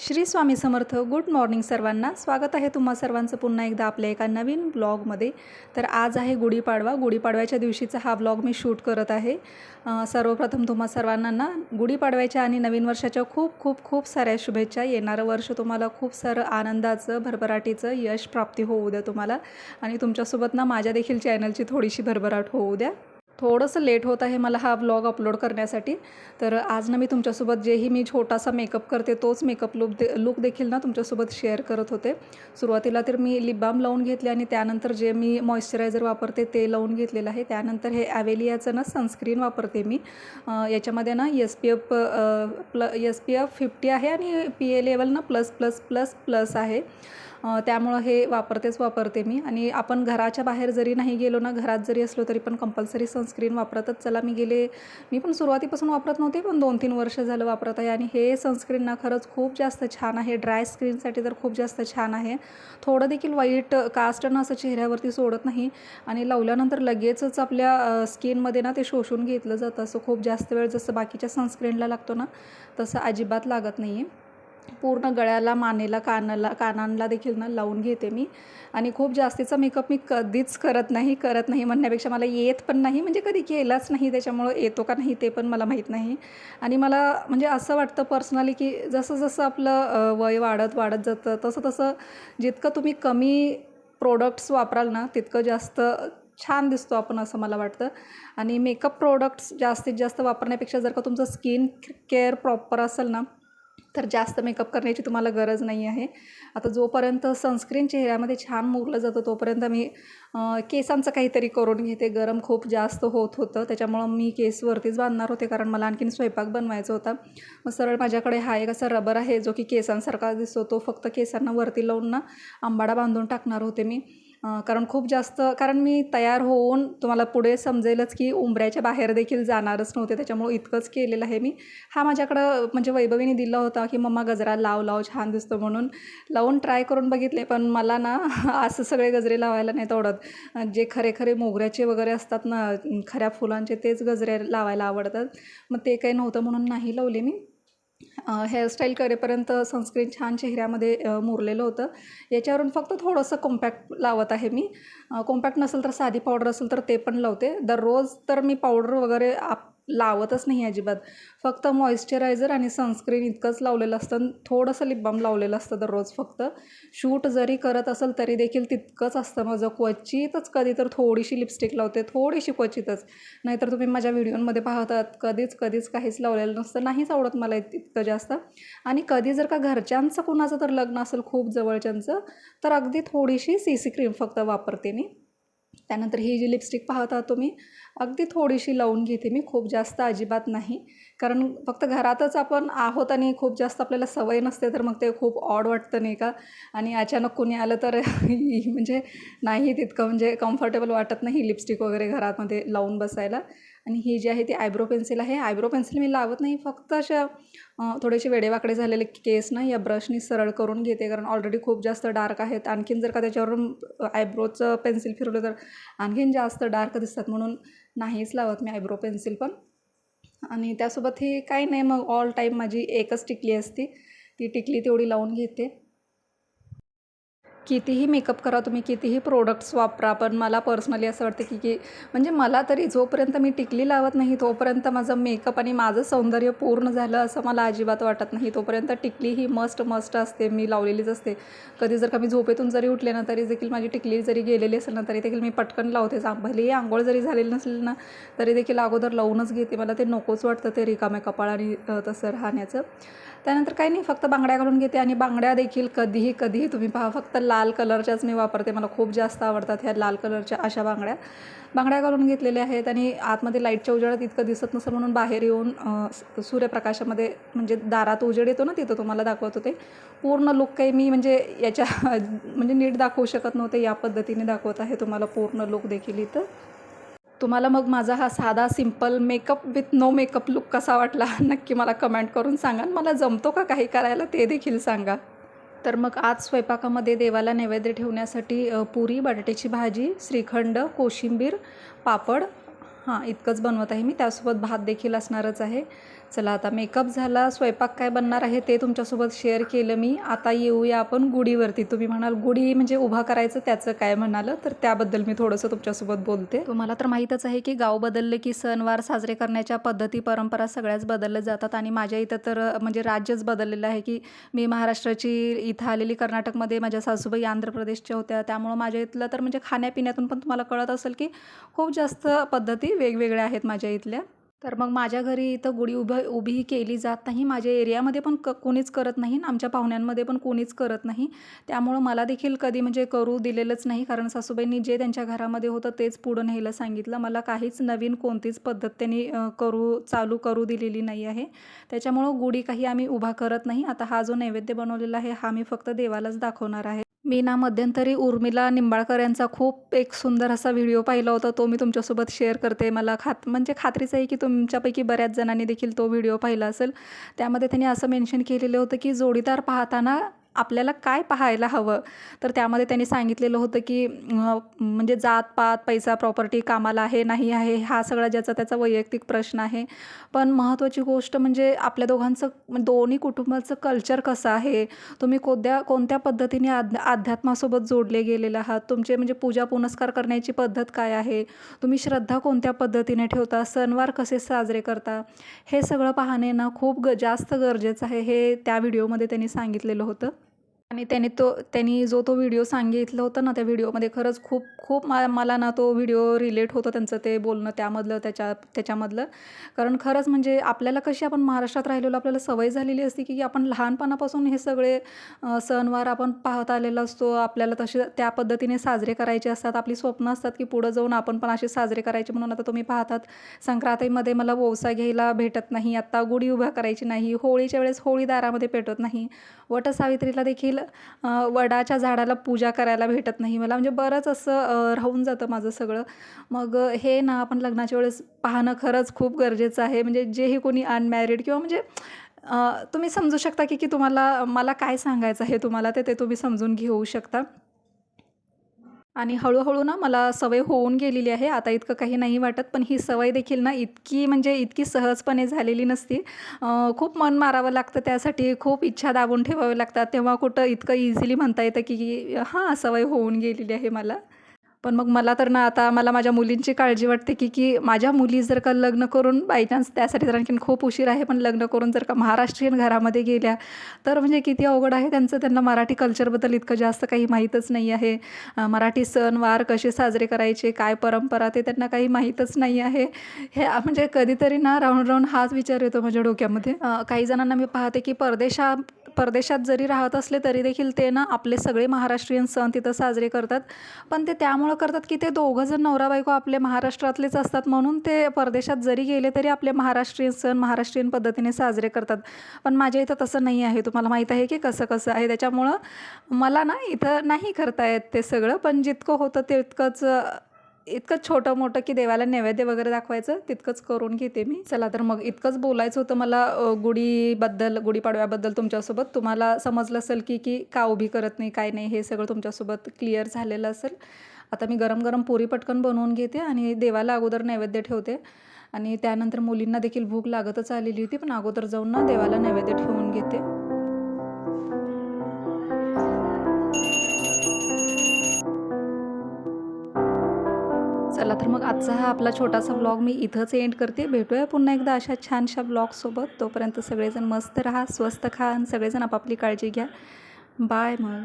Shri Swami Samarth good morning सर्वांना. स्वागत आहे तुम्हा सर्वांचं पुन्हा एकदा आपल्या एका नवीन ब्लॉगमध्ये. तर आज आहे गुढीपाडवा. गुढीपाडव्याच्या दिवशीचा हा ब्लॉग मी शूट करत आहे. सर्वप्रथम तुम्हा सर्वांना ना गुढीपाडव्याच्या आणि नवीन वर्षाच्या खूप खूप खूप साऱ्या शुभेच्छा. येणारं वर्ष तुम्हाला खूप सारं आनंदाचं भरभराटीचं यश प्राप्ती होऊ द्या तुम्हाला. आणि तुमच्यासोबत ना माझ्या देखील चॅनलची थोडीशी भरभराट होऊ द्या. थोडंसं लेट होत आहे मला हा व्लॉग अपलोड करण्यासाठी. तर आज ना मी तुमच्यासोबत जेही मी छोटासा मेकअप करते तोच मेकअप लुक दे लुक देखील ना तुमच्यासोबत शेअर करत होते. सुरुवातीला तर मी लिप बाम लावून घेतले आणि त्यानंतर जे मी मॉइश्चरायझर वापरते ते लावून घेतलेलं आहे. त्यानंतर हे ॲवेलियाचं ना सनस्क्रीन वापरते मी. याच्यामध्ये ना एस पी एफ प्ल एस पी एफ फिफ्टी आहे आणि पी ए लेवल ना प्लस प्लस प्लस प्लस आहे. त्यामुळं हे वापरतेच वापरते मी. आणि आपण घराच्या बाहेर जरी नाही गेलो ना घरात जरी असलो तरी पण कंपल्सरी सनस्क्रीन वापरतच. चला मी गेले मी पण सुरुवातीपासून वापरत नव्हते पण दोन तीन वर्ष झालं वापरत आहे. आणि हे सनस्क्रीन ना खरंच खूप जास्त छान आहे. ड्राय स्क्रीनसाठी तर खूप जास्त छान आहे. थोडं देखील वाईट कास्ट ना असं चेहऱ्यावरती सोडत नाही. आणि लावल्यानंतर लगेचच आपल्या स्किनमध्ये ना ते शोषून घेतलं जातं. असं खूप जास्त वेळ जसं बाकीच्या सनस्क्रीनला लागतो ना तसं अजिबात लागत नाही आहे पूर्ण गळ्याला मानेला कानाला कानांना देखील ना लावून घेते मी. आणि खूप जास्तीचा मेकअप मी कधीच करत नाही करत नाही म्हणण्यापेक्षा मला येत पण नाही. म्हणजे कधी केलाच नाही त्याच्यामुळं येतो का नाही ते पण मला माहीत नाही. आणि मला म्हणजे असं वाटतं पर्सनली की जसं जसं आपलं वय वाढत वाढत जातं तसं तसं जितकं तुम्ही कमी प्रोडक्ट्स वापराल ना तितकं जास्त छान दिसतो आपण असं मला वाटतं. आणि मेकअप प्रोडक्ट्स जास्तीत जास्त वापरण्यापेक्षा जर का तुमचं स्किन केअर प्रॉपर असेल ना तर जास्त मेकअप करण्याची तुम्हाला गरज नाही आहे. आता जोपर्यंत सनस्क्रीन चेहऱ्यामध्ये छान मुरलं जातं तोपर्यंत मी केसांचं काहीतरी करून घेते. गरम खूप जास्त होत होतं. त्याच्यामुळं मी केसवरतीच बांधणार होते कारण मला आणखीन स्वयंपाक बनवायचा होता. मग सरळ माझ्याकडे हा एक असा रबर आहे जो की केसांसारखा दिसतो. तो फक्त केसांना वरती लावून ना आंबाडा बांधून टाकणार होते मी. कारण खूप जास्त कारण मी तयार होऊन तुम्हाला पुढे समजेलच की उंबऱ्याच्या बाहेर देखील जाणारच नव्हते. त्याच्यामुळं इतकंच केलेलं आहे मी. हा माझ्याकडं म्हणजे वैभवीने दिला होता की मम्मा गजरा लाव लाव छान दिसतो म्हणून. लावून ट्राय करून बघितले पण मला ना असं सगळे गजरे लावायला नाही आवडत. जे खरे खरे मोगऱ्याचे वगैरे असतात ना खऱ्या फुलांचे तेच गजरे लावायला आवडतात. मग ते काही नव्हतं म्हणून नाही लावले मी. हेअरस्टाईल करेपर्यंत सनस्क्रीन छान चेहऱ्यामध्ये मुरलेलं होतं. याच्यावरून फक्त थोडंसं कॉम्पॅक्ट लावत आहे मी. कॉम्पॅक्ट नसेल तर साधी पावडर असेल तर ते पण लावते. दररोज तर मी पावडर वगैरे आप लावतच नाही अजिबात. फक्त मॉइश्चरायझर आणि सनस्क्रीन इतकंच लावलेलं असतं आणि थोडंसं लिपबाम लावलेलं असतं दररोज फक्त. शूट जरी करत असेल तरी देखील तितकंच असतं माझं. क्वचितच कधी तर थोडीशी लिपस्टिक लावते थोडीशी क्वचितच. नाहीतर तुम्ही माझ्या व्हिडिओमध्ये पाहतात कधीच कधीच काहीच लावलेलं नसतं. नाहीच आवडत मला इतकं जास्त. आणि कधी जर का घरच्यांचं कुणाचं तर लग्न असेल खूप जवळच्यांचं तर अगदी थोडीशी सी सी क्रीम फक्त वापरते मी. त्यानंतर ही जी लिपस्टिक पाहता तुम्ही अगदी थोडीशी लावून घेते मी खूप जास्त अजिबात नाही. कारण फक्त घरातच आपण आहोत आणि खूप जास्त आपल्याला सवय नसते तर मग ते खूप ऑड वाटतं नाही का? आणि अचानक कोणी आलं तर म्हणजे नाही तितकं म्हणजे कम्फर्टेबल वाटत नाही लिपस्टिक वगैरे घरामध्ये लावून बसायला. आणि ही जी आहे ती आयब्रो पेन्सिल आहे. आयब्रो पेन्सिल मी लावत नाही फक्त अशा थोडेसे वेडेवाकडे झालेले केस ना या ब्रशनी सरळ करून घेते. कारण ऑलरेडी खूप जास्त डार्क आहेत. आणखीन जर का त्याच्यावरून आयब्रोचं पेन्सिल फिरवलं तर आणखीन जास्त डार्क दिसतात. म्हणून नाहीच लावत मी आयब्रो पेन्सिल पण. आणि त्यासोबत ही काही नाही मग ऑल टाईम माझी एकच टिकली असती. ती टिकली तेवढी लावून घेते. कितीही मेकअप करा तुम्ही कितीही प्रोडक्ट्स वापरा पण मला पर्सनली असं वाटतं की की म्हणजे मला तरी जोपर्यंत मी टिकली लावत नाही तोपर्यंत माझं मेकअप आणि माझं सौंदर्य पूर्ण झालं असं मला अजिबात वाटत नाही. तोपर्यंत टिकली ही मस्ट मस्ट असते मी लावलेलीच असते. कधी जर का मी झोपेतून जरी उठले ना तरी देखील माझी टिकली जरी गेलेली असेल ना तरी देखील मी पटकन लावते. भलेही आंघोळ जरी झालेली नसेल ना तरी देखील अगोदर लावूनच घेते. मला ते नकोच वाटतं ते रिकाम्या कपाळाने आणि तसं राहण्याचं. त्यानंतर काही नाही फक्त बांगड्या घालून घेते आणि बांगड्या देखील कधीही कधीही तुम्ही पहा फक्त लाल कलरच्याच मी वापरते. मला खूप जास्त आवडतात ह्या लाल कलरच्या अशा बांगड्या. बांगड्या घालून घेतलेल्या आहेत आणि आतमध्ये लाईटच्या उजेडात इतकं दिसत नसेल म्हणून बाहेर येऊन सूर्यप्रकाशामध्ये म्हणजे दारात उजेड येतो ना तिथं तुम्हाला दाखवत होते पूर्ण लुक काही मी म्हणजे याच्या म्हणजे नीट दाखवू शकत नव्हते या पद्धतीने दाखवत आहे तुम्हाला पूर्ण लुक देखील इथं. तुम्हाला मग माझा हा साधा simple makeup with no makeup look कसा वाटला? नक्की मला कमेंट करून सांगा. मला जमतो का काही करायला ते देखील सांगा. तर मग आज स्वयंपाकामध्ये देवाला नैवेद्य ठेवण्यासाठी पुरी बटाट्याची भाजी श्रीखंड कोशिंबीर पापड हां इतकंच बनवत आहे मी. त्यासोबत भात देखील असणारच आहे. चला आता मेकअप झाला स्वयंपाक काय बनणार आहे ते तुमच्यासोबत शेअर केलं मी. आता येऊया आपण गुढीवरती. तुम्ही म्हणाल गुढी म्हणजे उभा करायचं त्याचं काय म्हणालं? तर त्याबद्दल मी थोडंसं तुमच्यासोबत बोलते. तुम्हाला तर माहीतच आहे की गाव बदलले की सणवार साजरे करण्याच्या पद्धती परंपरा सगळ्याच बदलल्या जातात आणि माझ्या इथं तर म्हणजे राज्यच बदललेलं आहे की मी महाराष्ट्राची इथं आलेली कर्नाटकमध्ये माझ्या सासूबाई आंध्र प्रदेशच्या होत्या. त्यामुळं माझ्या इथलं तर म्हणजे खाण्यापिण्यातून पण तुम्हाला कळत असेल की खूप जास्त पद्धती वेगवेगळ्या आहेत माझ्या इथल्या. तर मग माझ्या घरी इथं गुढी उभं उभी केली जात नाही. माझ्या एरियामध्ये पण क कोणीच करत नाही. आमच्या पाहुण्यांमध्ये पण कोणीच करत नाही. त्यामुळं मला देखील कधी म्हणजे करू दिलेलंच नाही. कारण सासूबाईंनी जे त्यांच्या घरामध्ये होतं तेच पुढं न्यायला सांगितलं. मला काहीच नवीन कोणतीच पद्धत त्यांनी करू चालू करू दिलेली नाही आहे. त्याच्यामुळं गुढी काही आम्ही उभा करत नाही. आता हा जो नैवेद्य बनवलेला आहे हा मी फक्त देवालाच दाखवणार आहे. मी ना मध्यंतरी उर्मिला निंबाळकर यांचा खूप एक सुंदर असा व्हिडिओ पाहिला होता. तो मी तुमच्यासोबत शेअर करते. मला खात म्हणजे खात्रीच आहे की तुमच्यापैकी बऱ्याच जणांनी देखील तो व्हिडिओ पाहिला असेल. त्यामध्ये त्यांनी असं मेन्शन केलेलं होतं की जोडीदार पाहताना आपल्याला काय पाहायला हवं? तर त्यामध्ये त्यांनी सांगितलेलं होतं की म्हणजे जात पात पैसा प्रॉपर्टी कामाला आहे नाही आहे हा सगळा ज्याचा त्याचा वैयक्तिक प्रश्न आहे. पण महत्त्वाची गोष्ट म्हणजे आपल्या दोघांचं दोन्ही कुटुंबाचं कल्चर कसं आहे? तुम्ही कोणत्या कोणत्या पद्धतीने आध्या अध्यात्मासोबत जोडले गेलेले आहात? तुमचे म्हणजे पूजा पुनस्कार करण्याची पद्धत काय आहे? तुम्ही श्रद्धा कोणत्या पद्धतीने ठेवता? सणवार कसे साजरे करता? हे सगळं पाहणे ना खूप ग जास्त गरजेचं आहे हे त्या व्हिडिओमध्ये त्यांनी सांगितलेलं होतं. आणि त्याने तो त्यांनी जो तो व्हिडिओ सांगितलं होतं ना त्या व्हिडिओमध्ये खरंच खूप खूप मा मला ना तो व्हिडिओ रिलेट होतो त्यांचं ते बोलणं त्यामधलं त्याच्या त्याच्यामधलं. कारण खरंच म्हणजे आपल्याला कशी आपण महाराष्ट्रात राहिलेलो आपल्याला सवय झालेली असते की आपण लहानपणापासून हे सगळे सणवार आपण पाहत आलेलो असतो. आपल्याला तसे त्या पद्धतीने साजरे करायचे असतात. आपली स्वप्न असतात की पुढं जाऊन आपण पण असे साजरे करायचे. म्हणून आता तुम्ही पाहतात संक्रांतीमध्ये मला वोसा घ्यायला भेटत नाही. आत्ता गुढी उभा करायची नाही. होळीच्या वेळेस होळी दारामध्ये पेटत नाही. वटसावित्रीला देखील वडाच्या झाडाला पूजा करायला भेटत नाही मला. म्हणजे बरंच असं राहून जातं माझं सगळं. मग हे ना आपण लग्नाच्या वेळेस पाहणं खरंच खूप गरजेचं आहे. म्हणजे जेही कोणी अनमॅरिड किंवा म्हणजे तुम्ही समजू शकता की की तुम्हाला मला काय सांगायचं आहे तुम्हाला ते ते तुम्ही समजून घेऊ शकता. आणि हळूहळू ना मला सवय होऊन गेलेली आहे. आता इतकं काही नाही वाटत पण ही सवय देखील ना इतकी म्हणजे इतकी सहजपणे झालेली नसती. खूप मन मारावं लागतं त्यासाठी खूप इच्छा दाबून ठेवाव्या लागतात. तेव्हा कुठं इतकं इझिली म्हणता येतं की हां सवय होऊन गेलेली आहे मला. पण मग मला तर ना आता मला माझ्या मुलींची काळजी वाटते की की माझ्या मुली जर का लग्न करून बाय चान्स त्यासाठी तर आणखीन खूप उशीर आहे पण लग्न करून जर का महाराष्ट्रीयन घरामध्ये गेल्या तर म्हणजे किती अवघड आहे त्यांचं त्यांना मराठी कल्चरबद्दल इतकं जास्त काही माहीतच नाही आहे. मराठी मराठी सणवार कसे साजरे करायचे काय परंपरा ते त्यांना काही माहीतच नाही आहे. हे म्हणजे कधीतरी ना राहून राहून हाच विचार येतो माझ्या डोक्यामध्ये. काही जणांना मी पाहते की परदेशा परदेशात जरी राहत असले तरी देखील ते ना आपले सगळे महाराष्ट्रीयन सण तिथं साजरे करतात. पण ते त्यामुळं करतात की ते दोघं जण नवरा बायको आपले महाराष्ट्रातलेच असतात म्हणून ते परदेशात जरी गेले तरी आपले महाराष्ट्रीयन सण महाराष्ट्रीयन पद्धतीने साजरे करतात. पण माझ्या इथं तसं नाही आहे. तुम्हाला माहीत आहे की कसं कसं आहे. त्याच्यामुळं मला ना इथं नाही करता येत ते सगळं. पण जितकं होतं तितकंच इतकं छोटं मोठं की देवाला नैवेद्य वगैरे दाखवायचं तितकंच करून घेते मी. चला तर मग इतकंच बोलायचं होतं मला गुढीबद्दल गुढीपाडव्याबद्दल तुमच्यासोबत. तुम्हाला समजलं असेल की की का उभी करत नाही काय नाही हे सगळं तुमच्यासोबत क्लिअर झालेलं असेल. आता मी गरम गरम पुरी पटकन बनवून घेते आणि देवाला अगोदर नैवेद्य ठेवते. आणि त्यानंतर मुलींना देखील भूक लागतच आलेली होती पण अगोदर जाऊन ना देवाला नैवेद्य ठेवून घेते. चला तर मग आजचा हा आपला छोटासा ब्लॉग मी इथंच एंड करते. भेटूया पुन्हा एकदा अशा छानशा ब्लॉगसोबत तोपर्यंत सगळेजण मस्त राहा स्वस्त खा आणि सगळेजण आपापली काळजी घ्या. बाय मग.